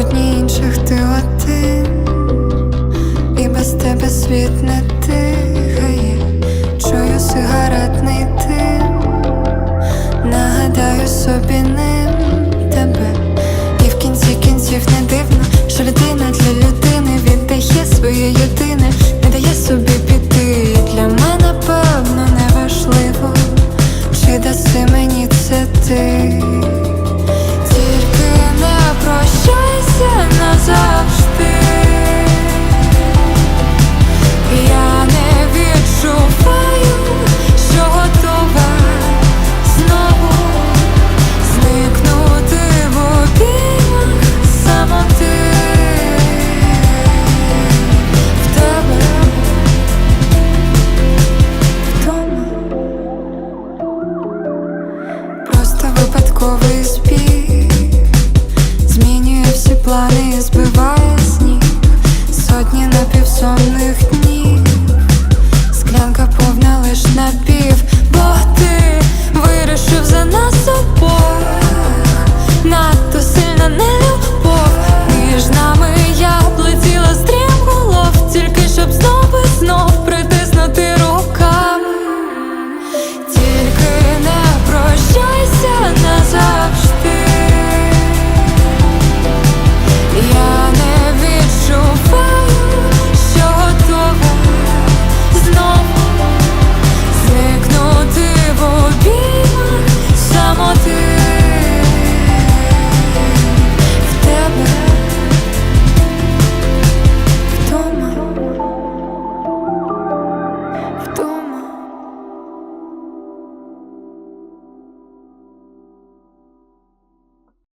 сотні інших ти один, і без тебе світ не тихає, чую сигаретний тим, нагадаю собі не. планы сбываются